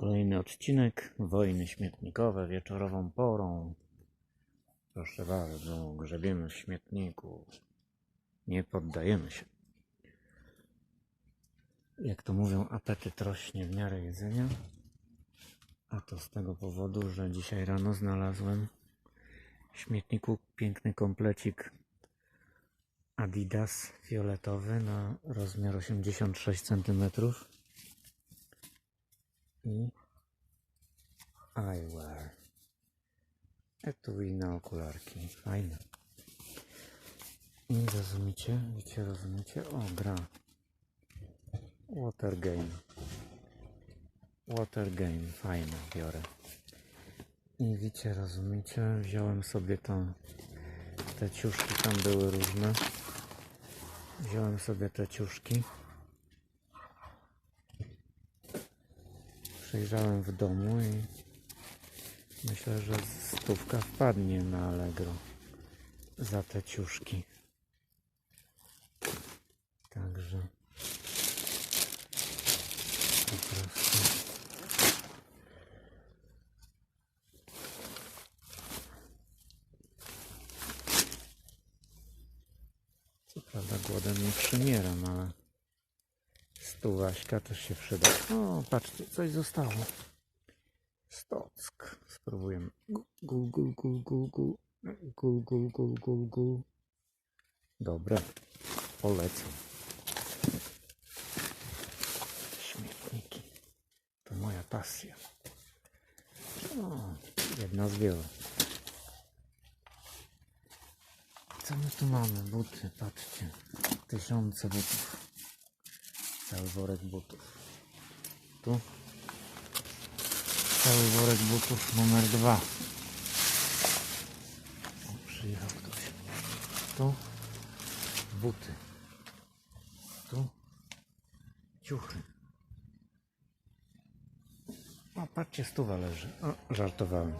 Kolejny odcinek Wojny śmietnikowe wieczorową porą. Proszę bardzo, grzebiemy w śmietniku. Nie poddajemy się. Jak to mówią, apetyt rośnie w miarę jedzenia. A to z tego powodu, że dzisiaj rano znalazłem w śmietniku piękny komplecik Adidas fioletowy na rozmiar 86 cm i eyewear. Etui na okularki. Fajne. I rozumiecie? Wiecie, rozumiecie? O, gra. Water game. Water game. Fajne, biorę. I wiecie, rozumiecie? Wziąłem sobie tą... Te ciuszki tam były różne. Wziąłem sobie te ciuszki. Przejrzałem w domu i myślę, że stówka wpadnie na Allegro za te ciuszki. Także po prostu co prawda głodem nie przymieram, ale Stuwaśka też się przyda. O, patrzcie, coś zostało. Stock. Spróbujemy. Gul, gul, gul, gul, gul. Gul, gul, gul, gul, gul. Dobre. Polecam. Śmietniki. To moja pasja. O, jedna z wielu. Co my tu mamy? Buty, patrzcie. Tysiące butów. Cały worek butów. Tu. Cały worek butów numer dwa. O, przyjechał ktoś. Tu. Buty. Tu. Ciuchy. O, patrzcie, stuwa leży. O, żartowałem.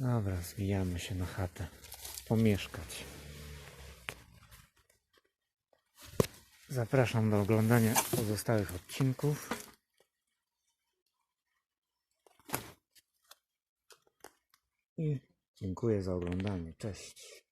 Dobra, zwijamy się na chatę. Pomieszkać. Zapraszam do oglądania pozostałych odcinków. I dziękuję za oglądanie. Cześć.